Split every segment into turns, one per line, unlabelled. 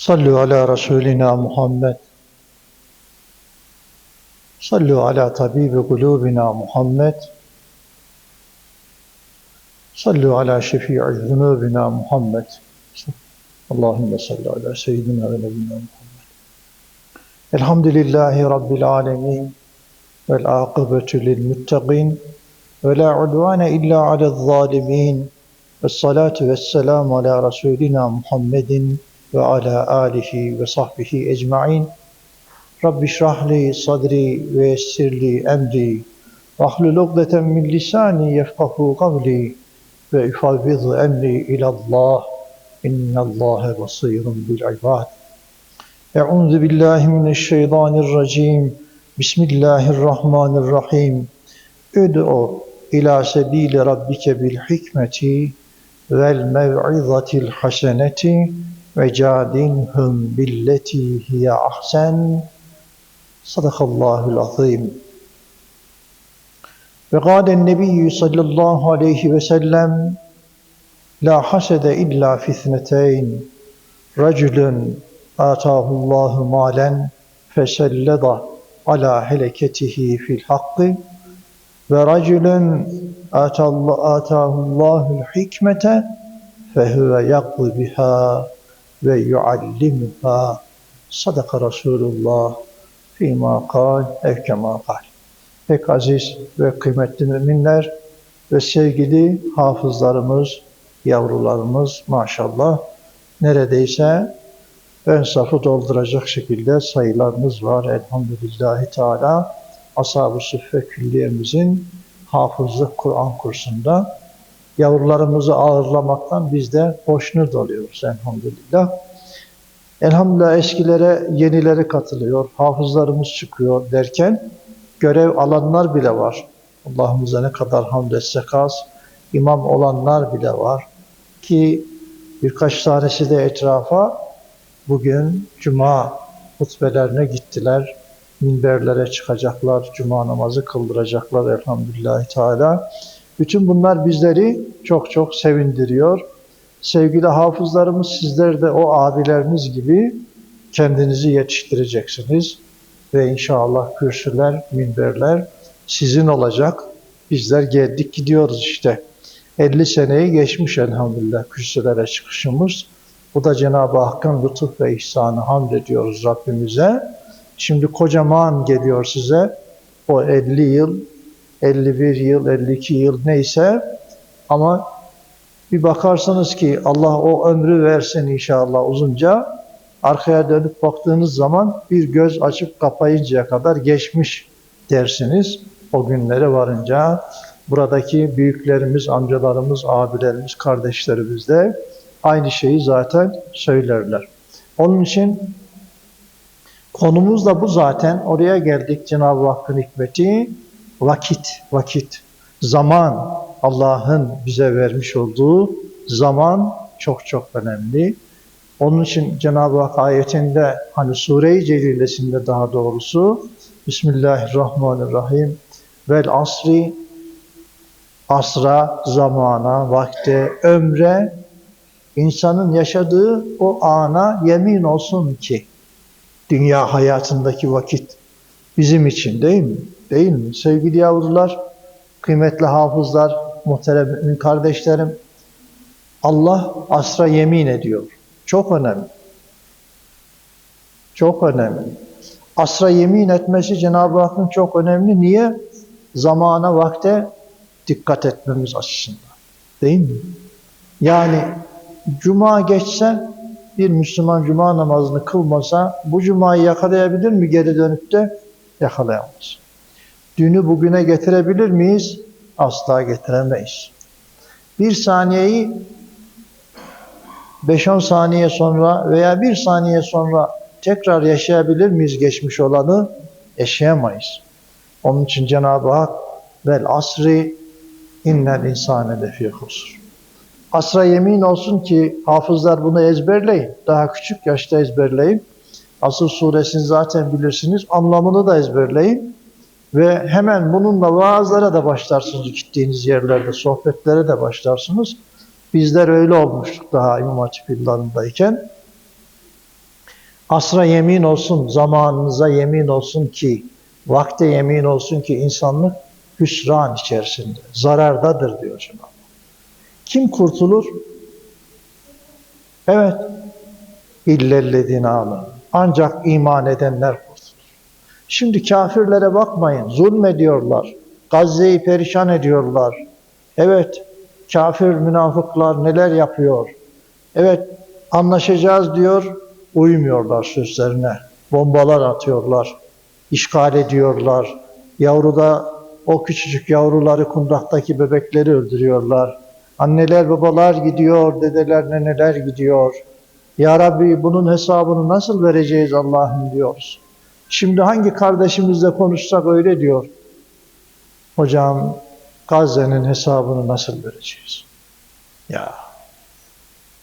Sallu ala Resulina Muhammed. Sallu ala tabibi kulubina Muhammed. Sallu ala şefi'i zunubina Muhammed. Allahümme salli ala seyyidina ve nebina Muhammed. Elhamdülillahi Rabbil alemin. Vel akıbetü lil muttaqin. Ve la udvane illa ala zalimin. Ve salatu ve selamu ala Resulina Muhammedin ve ala alihi ve sahbihi ecmain. Rabbi şrahli sadri ve yessirli emri. Vahlul ugdeten min lisani yefkahu kavli ve ifavviz emri ilallah. İnnallâhe basîrun bil ibad. Euzu billahi mineşşeytanirracim. Bismillahirrahmanirrahim. Üd'u ila sebili rabbike bil hikmeti vel mev'izatil haseneti ve cadinhum billeti hiye ahsen. Sadakallahul azim. Ve gâden nebiyyü sallallahu aleyhi ve sellem la hasede illa fitneteyn racülün atahullahu malen feselleda ala heleketihi fil hakkı ve racülün atahullahu hikmete fehüve yaklı biha ve yuallimuha sadaka Resulullah fîmâ kal evkemâ kal. Pek aziz ve kıymetli müminler ve sevgili hafızlarımız, yavrularımız maşallah neredeyse ön safı dolduracak şekilde sayılarımız var elhamdülillahi teala. Ashab-ı Sıffe Külliyemizin hafızlık Kur'an kursunda yavrularımızı ağırlamaktan biz de hoşnut oluyoruz elhamdülillah. Elhamdülillah eskilere yenileri katılıyor, hafızlarımız çıkıyor derken görev alanlar bile var. Allah'ımıza ne kadar hamd etsek az, imam olanlar bile var ki birkaç tanesi de etrafa bugün cuma hutbelerine gittiler. Minberlere çıkacaklar, cuma namazı kıldıracaklar elhamdülillahi teala. Bütün bunlar bizleri çok çok sevindiriyor. Sevgili hafızlarımız sizler de o abileriniz gibi kendinizi yetiştireceksiniz. Ve inşallah kürsüler, minberler sizin olacak. Bizler geldik gidiyoruz işte. 50 seneyi geçmiş elhamdülillah kürsülere çıkışımız. Bu da Cenab-ı Hakk'ın lütuf ve ihsanı hamd ediyoruz Rabbimize. Şimdi kocaman geliyor size o 50 yıl, 51 yıl, 52 yıl neyse ama bir bakarsanız ki Allah o ömrü versin inşallah uzunca arkaya dönüp baktığınız zaman bir göz açıp kapayıncaya kadar geçmiş dersiniz. O günlere varınca buradaki büyüklerimiz, amcalarımız, abilerimiz, kardeşlerimiz de aynı şeyi zaten söylerler. Onun için konumuz da bu zaten. Oraya geldik Cenab-ı Hakk'ın hikmeti. Vakit, vakit, zaman Allah'ın bize vermiş olduğu zaman çok çok önemli. Onun için Cenab-ı Hak ayetinde hani Sure-i Celilesinde daha doğrusu Bismillahirrahmanirrahim vel asri asra, zamana, vakte, ömre insanın yaşadığı o ana yemin olsun ki dünya hayatındaki vakit bizim için değil mi? Değil mi? Sevgili yavrular, kıymetli hafızlar, muhterem kardeşlerim, Allah asra yemin ediyor. Çok önemli. Çok önemli. Asra yemin etmesi Cenab-ı Hakk'ın çok önemli. Niye? Zamana, vakte dikkat etmemiz açısından. Değil mi? Yani cuma geçse bir Müslüman cuma namazını kılmasa bu cumayı yakalayabilir mi geri dönüp de? Yakalayamaz. Dünü bugüne getirebilir miyiz? Asla getiremeyiz. Bir saniyeyi 5-10 saniye sonra veya bir saniye sonra tekrar yaşayabilir miyiz geçmiş olanı? Yaşayamayız. Onun için Cenab-ı Hak vel asri innel insane lefî husr. Asra yemin olsun ki hafızlar bunu ezberleyin. Daha küçük yaşta ezberleyin. Asır suresini zaten bilirsiniz. Anlamını da ezberleyin. Ve hemen bununla vaazlara da başlarsınız gittiğiniz yerlerde, sohbetlere de başlarsınız. Bizler öyle olmuştuk daha İmam Hatip yıllarındayken. Asra yemin olsun, zamanınıza yemin olsun ki, vakte yemin olsun ki insanlık hüsran içerisinde, zarardadır diyor Cenab-ı. Kim kurtulur? Evet, illellezine amenu. Ancak iman edenler. Şimdi kafirlere bakmayın, zulmediyorlar. Gazze'yi perişan ediyorlar. Evet, kafir münafıklar neler yapıyor? Evet, anlaşacağız diyor, uymuyorlar sözlerine. Bombalar atıyorlar, işgal ediyorlar. Yavruda o küçücük yavruları kundaktaki bebekleri öldürüyorlar. Anneler babalar gidiyor, dedeler neneler gidiyor. Ya Rabbi bunun hesabını nasıl vereceğiz Allah'ım diyoruz. Şimdi hangi kardeşimizle konuşsak öyle diyor. Hocam Gazze'nin hesabını nasıl vereceğiz? Ya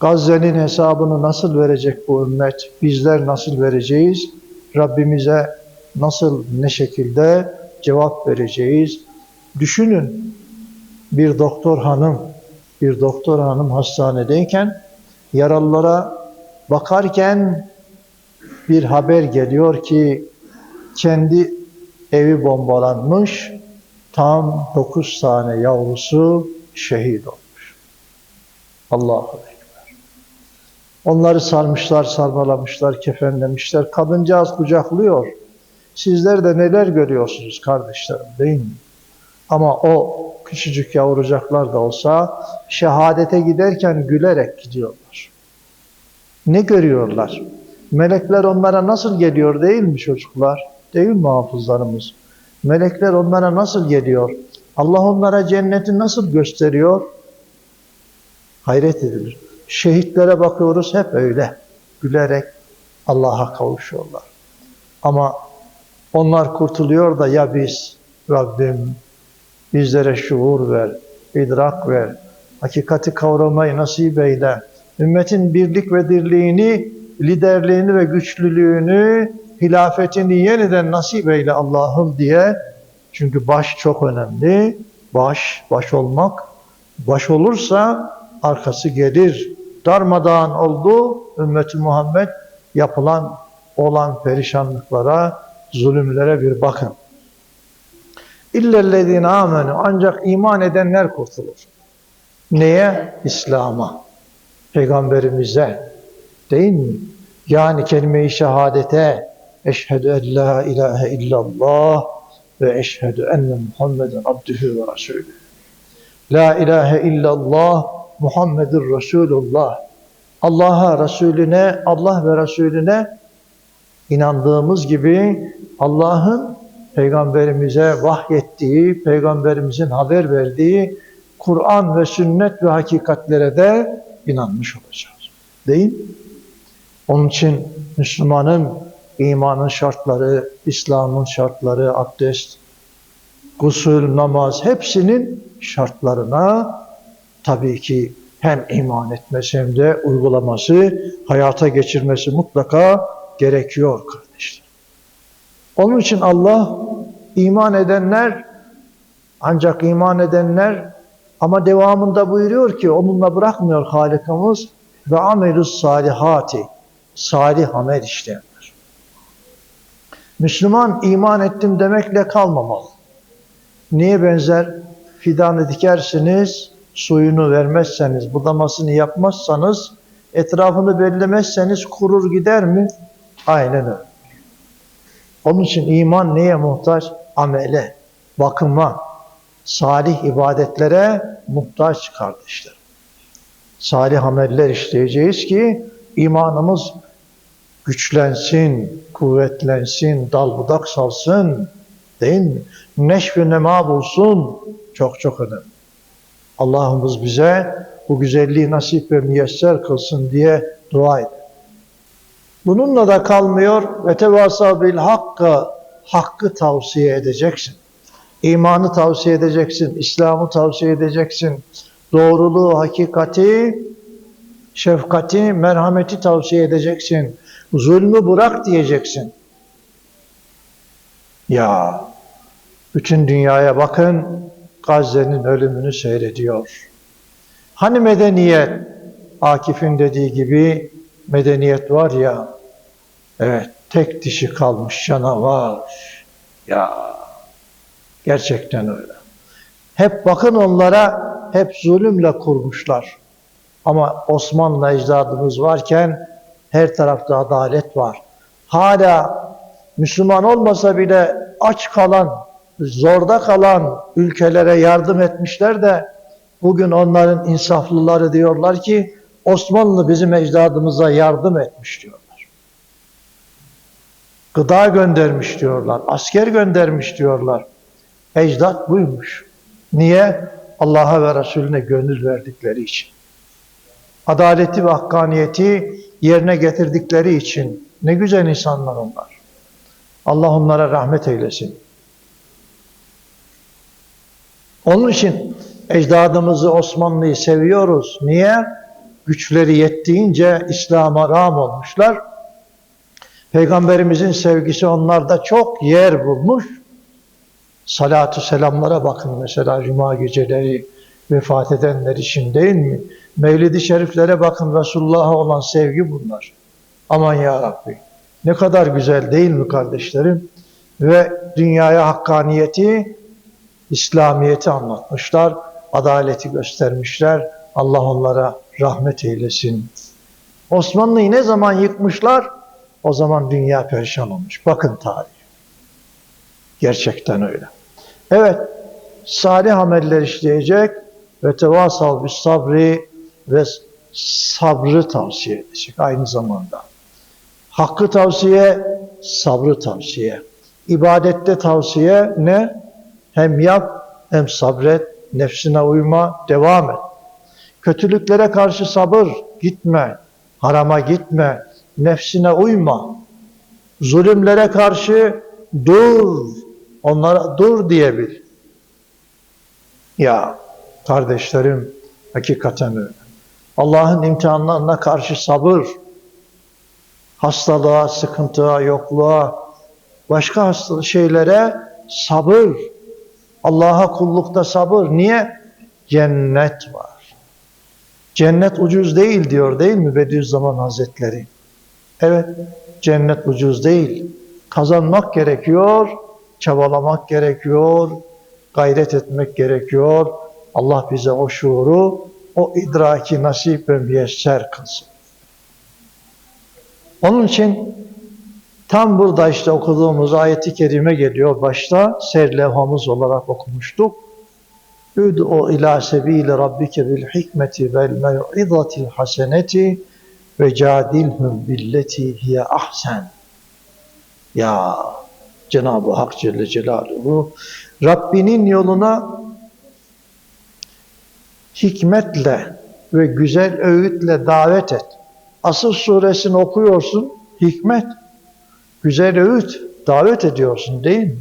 Gazze'nin hesabını nasıl verecek bu ümmet? Bizler nasıl vereceğiz? Rabbimize nasıl, ne şekilde cevap vereceğiz? Düşünün, bir doktor hanım, bir doktor hanım hastanedeyken yaralılara bakarken bir haber geliyor ki kendi evi bombalanmış, tam dokuz tane yavrusu şehit olmuş. Allahu Ekber. Onları sarmışlar, sarmalamışlar, kefenlemişler. Kadıncağız kucaklıyor. Sizler de neler görüyorsunuz kardeşlerim değil mi? Ama o küçücük yavrucaklar da olsa şehadete giderken gülerek gidiyorlar. Ne görüyorlar? Melekler onlara nasıl geliyor değil mi çocuklar? Değil mi hafızlarımız? Melekler onlara nasıl geliyor? Allah onlara cenneti nasıl gösteriyor? Hayret edilir. Şehitlere bakıyoruz hep öyle. Gülerek Allah'a kavuşuyorlar. Ama onlar kurtuluyor da ya biz Rabbim bizlere şuur ver, idrak ver, hakikati kavramayı nasip eyle. Ümmetin birlik ve dirliğini, liderliğini ve güçlülüğünü, hilafetini yeniden nasip eyle Allah'ım diye. Çünkü baş çok önemli. Baş, baş olmak. Baş olursa arkası gelir. Darmadağın oldu ümmeti Muhammed yapılan olan perişanlıklara, zulümlere bir bakın. İllellezine amenu ancak iman edenler kurtulur. Neye? İslam'a. Peygamberimize. Değil mi? Yani kelime-i şehadete eşhedü en la ilahe illallah ve eşhedü enne Muhammeden abdühü ve rasulü. La ilahe illallah Muhammedur Resulullah. Allah'a, Resulüne, Allah ve Resulüne inandığımız gibi Allah'ın Peygamberimize vahyettiği, Peygamberimizin haber verdiği Kur'an ve sünnet ve hakikatlere de inanmış olacağız. Değil mi? Onun için Müslümanın imanın şartları, İslam'ın şartları, abdest, gusül, namaz hepsinin şartlarına tabii ki hem iman etmesi hem de uygulaması, hayata geçirmesi mutlaka gerekiyor kardeşler. Onun için Allah iman edenler ancak iman edenler ama devamında buyuruyor ki onunla bırakmıyor Halikimiz ve amelus salihati salih amel işleyenler. Müslüman iman ettim demekle kalmamalı. Niye benzer? Fidanı dikersiniz, suyunu vermezseniz, budamasını yapmazsanız, etrafını bellemezseniz kurur gider mi? Aynen öyle. Onun için iman neye muhtaç? Amele, bakıma, salih ibadetlere muhtaç kardeşler. Salih ameller işleyeceğiz ki imanımız güçlensin, kuvvetlensin, dal budak salsın, değil mi? Neşv-i nema bulsun, çok çok önemli. Allah'ımız bize bu güzelliği nasip ve müyesser kılsın diye dua edin. Bununla da kalmıyor ve tevasa bil hakkı hakkı tavsiye edeceksin. İmanı tavsiye edeceksin, İslam'ı tavsiye edeceksin. Doğruluğu, hakikati, şefkati, merhameti tavsiye edeceksin. Zulmü bırak diyeceksin. Ya bütün dünyaya bakın Gazze'nin ölümünü seyrediyor. Hani medeniyet? Akif'in dediği gibi medeniyet var ya Evet, tek dişi kalmış canavar. Ya, gerçekten öyle. Hep bakın onlara, hep zulümle kurmuşlar. Ama Osmanlı ecdadımız varken her tarafta adalet var. Hala Müslüman olmasa bile aç kalan, zorda kalan ülkelere yardım etmişler de bugün onların insaflıları diyorlar ki Osmanlı bizim ecdadımıza yardım etmiş diyorlar. Gıda göndermiş diyorlar, asker göndermiş diyorlar. Ecdat buymuş. Niye? Allah'a ve Resulüne gönül verdikleri için. Adaleti ve hakkaniyeti yerine getirdikleri için. Ne güzel insanlar onlar. Allah onlara rahmet eylesin. Onun için ecdadımızı Osmanlı'yı seviyoruz. Niye? Güçleri yettiğince İslam'a ram olmuşlar. Peygamberimizin sevgisi onlarda çok yer bulmuş. Salatu selamlara bakın mesela Cuma geceleri vefat edenler için değil mi? Mevlid-i Şeriflere bakın Resulullah'a olan sevgi bunlar. Aman ya Rabbi. Ne kadar güzel değil mi kardeşlerim? Ve dünyaya hakkaniyeti, İslamiyeti anlatmışlar, adaleti göstermişler. Allah onlara rahmet eylesin. Osmanlı'yı ne zaman yıkmışlar? O zaman dünya perişan olmuş. Bakın tarih. Gerçekten öyle. Evet, salih ameller işleyecek ve tevasal bir sabri ve sabrı tavsiye edecek aynı zamanda. Hakkı tavsiye, sabrı tavsiye. İbadette tavsiye ne? Hem yap hem sabret, nefsine uyma, devam et. Kötülüklere karşı sabır, gitme, harama gitme, nefsine uyma. Zulümlere karşı dur, onlara dur diyebil. Ya kardeşlerim, hakikaten öyle. Allah'ın imtihanlarına karşı sabır, hastalığa, sıkıntıya, yokluğa, başka şeylere sabır. Allah'a kullukta sabır. Niye? Cennet var. Cennet ucuz değil diyor değil mi Bediüzzaman Hazretleri? Evet, cennet ucuz değil. Kazanmak gerekiyor, çabalamak gerekiyor, gayret etmek gerekiyor. Allah bize o şuuru, o idraki nasip ve müyesser kılsın. Onun için tam burada işte okuduğumuz ayeti kerime geliyor. Başta serlevhamız olarak okumuştuk. Üd'u ila sebili rabbike bil hikmeti vel mev'izatil haseneti ve cadilhum billeti hiye ahsen. Ya Cenab-ı Hak Celle Celaluhu Rabbinin yoluna hikmetle ve güzel öğütle davet et. Asıl suresini okuyorsun, hikmet. Güzel öğüt, davet ediyorsun değil mi?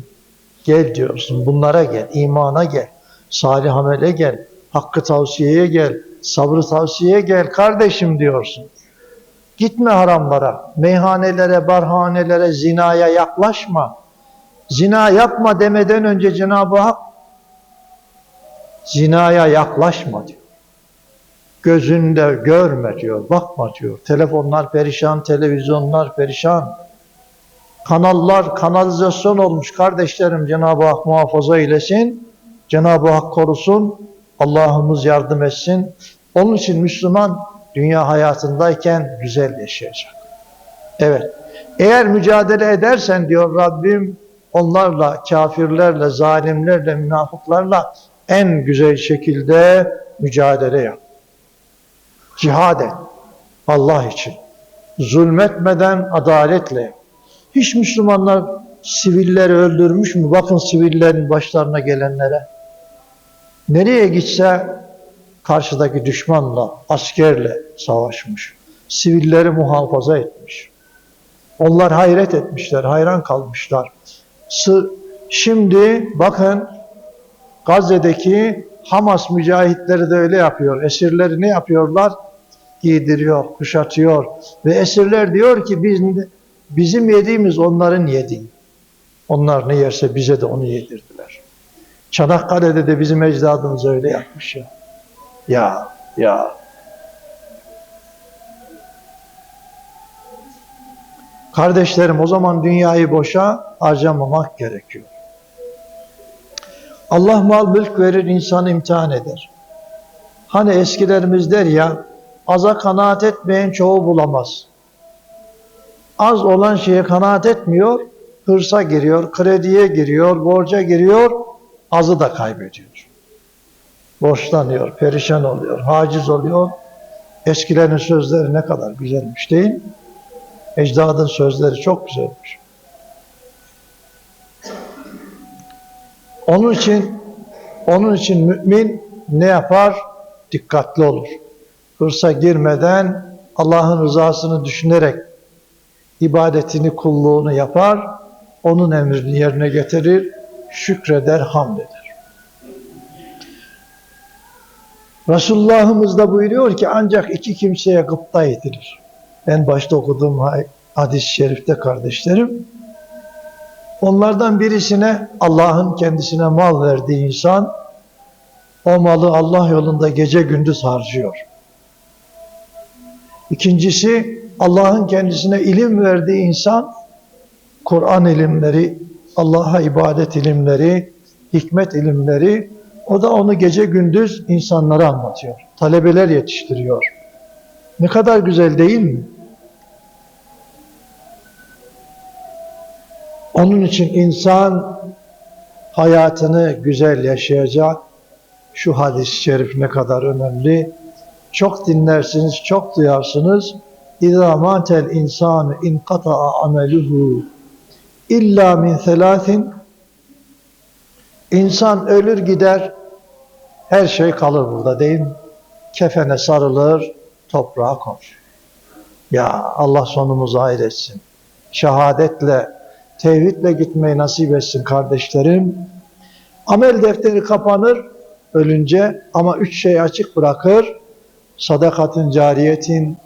Gel diyorsun, bunlara gel, imana gel, salih amele gel, hakkı tavsiyeye gel, sabrı tavsiyeye gel kardeşim diyorsun. Gitme haramlara, meyhanelere, barhanelere, zinaya yaklaşma. Zina yapma demeden önce Cenab-ı Hak zinaya yaklaşma diyor. Gözünde görme diyor, bakma diyor. Telefonlar perişan, televizyonlar perişan. Kanallar kanalizasyon olmuş kardeşlerim Cenab-ı Hak muhafaza eylesin. Cenab-ı Hak korusun. Allah'ımız yardım etsin. Onun için Müslüman dünya hayatındayken güzel yaşayacak. Evet. Eğer mücadele edersen diyor Rabbim onlarla, kafirlerle, zalimlerle, münafıklarla en güzel şekilde mücadele yap. Cihad et. Allah için. Zulmetmeden adaletle. Hiç Müslümanlar sivilleri öldürmüş mü? Bakın sivillerin başlarına gelenlere. Nereye gitse karşıdaki düşmanla, askerle savaşmış. Sivilleri muhafaza etmiş. Onlar hayret etmişler, hayran kalmışlar. Şimdi bakın Gazze'deki Hamas mücahitleri de öyle yapıyor. Esirleri ne yapıyorlar? Giydiriyor, kuşatıyor. Ve esirler diyor ki biz, bizim yediğimiz onların yediği. Onlar ne yerse bize de onu yedirdiler. Çanakkale'de de bizim ecdadımız öyle yapmış ya. Ya, ya. Kardeşlerim o zaman dünyayı boşa harcamamak gerekiyor. Allah mal mülk verir, insanı imtihan eder. Hani eskilerimiz der ya, aza kanaat etmeyen çoğu bulamaz. Az olan şeye kanaat etmiyor, hırsa giriyor, krediye giriyor, borca giriyor, azı da kaybediyor. Borçlanıyor, perişan oluyor, haciz oluyor. Eskilerin sözleri ne kadar güzelmiş değil mi? Ecdadın sözleri çok güzelmiş. Onun için onun için mümin ne yapar? Dikkatli olur. Hırsa girmeden Allah'ın rızasını düşünerek ibadetini, kulluğunu yapar, onun emrini yerine getirir, şükreder, hamd eder. Resulullah'ımız da buyuruyor ki ancak iki kimseye gıpta edilir. En başta okuduğum hadis-i şerifte kardeşlerim, onlardan birisine Allah'ın kendisine mal verdiği insan, o malı Allah yolunda gece gündüz harcıyor. İkincisi, Allah'ın kendisine ilim verdiği insan, Kur'an ilimleri, Allah'a ibadet ilimleri, hikmet ilimleri, o da onu gece gündüz insanlara anlatıyor. Talebeler yetiştiriyor. Ne kadar güzel değil mi? Onun için insan hayatını güzel yaşayacak. Şu hadis-i şerif ne kadar önemli. Çok dinlersiniz, çok duyarsınız. İzâ mâtel insânu inkata'a ameluhu illa min selâsin İnsan ölür gider, her şey kalır burada değil mi? Kefene sarılır, toprağa konur. Ya Allah sonumuzu hayır etsin. Şehadetle, tevhidle gitmeyi nasip etsin kardeşlerim. Amel defteri kapanır ölünce ama üç şey açık bırakır. Sadakatın cariyetin,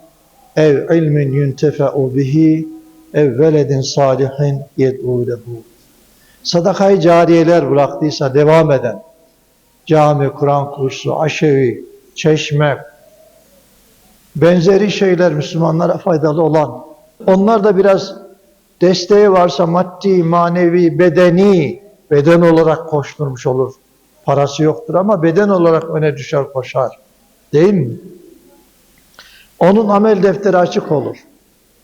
ev ilmin yuntefe'u bihi, ev veledin salihin yed'u lehu. Sadakayı cariyeler bıraktıysa devam eden, cami, Kur'an kursu, aşevi, çeşme, benzeri şeyler Müslümanlara faydalı olan, onlar da biraz desteği varsa maddi, manevi, bedeni, beden olarak koşturmuş olur. Parası yoktur ama beden olarak öne düşer koşar. Değil mi? Onun amel defteri açık olur.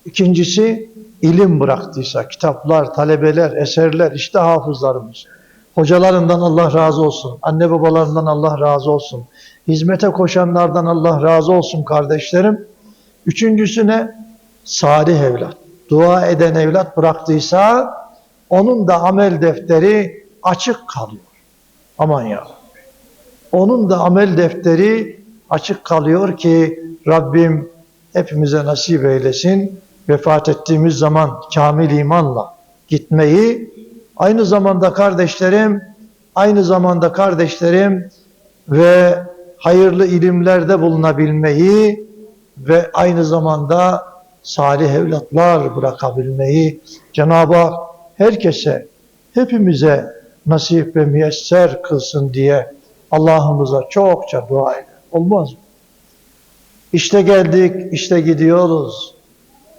İkincisi ilim bıraktıysa, kitaplar, talebeler, eserler, işte hafızlarımız. Hocalarından Allah razı olsun, anne babalarından Allah razı olsun, hizmete koşanlardan Allah razı olsun kardeşlerim. Üçüncüsü ne? Salih evlat. Dua eden evlat bıraktıysa onun da amel defteri açık kalıyor. Aman ya. Onun da amel defteri açık kalıyor ki Rabbim hepimize nasip eylesin. Vefat ettiğimiz zaman kamil imanla gitmeyi aynı zamanda kardeşlerim aynı zamanda kardeşlerim ve hayırlı ilimlerde bulunabilmeyi ve aynı zamanda salih evlatlar bırakabilmeyi Cenab-ı Hak herkese, hepimize nasip ve müyesser kılsın diye Allah'ımıza çokça dua edelim. Olmaz mı? İşte geldik, işte gidiyoruz.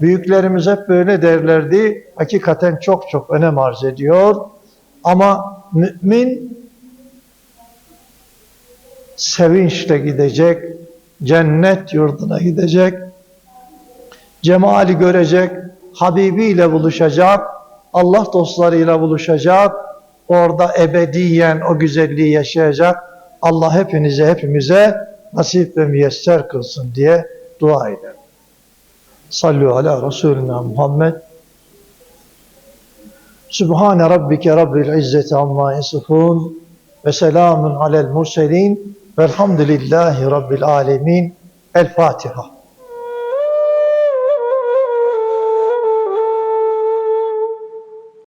Büyüklerimiz hep böyle derlerdi. Hakikaten çok çok önem arz ediyor. Ama mümin sevinçle gidecek, cennet yurduna gidecek, cemali görecek, Habibiyle buluşacak, Allah dostlarıyla buluşacak, orada ebediyen o güzelliği yaşayacak. Allah hepinize hepimize nasip ve müyesser kılsın diye dua ederim. Sallu ala Resulina Muhammed. Sübhane Rabbike Rabbil İzzeti Amma Yasifun ve selamun alel murselin velhamdülillahi Rabbil Alemin. El Fatiha.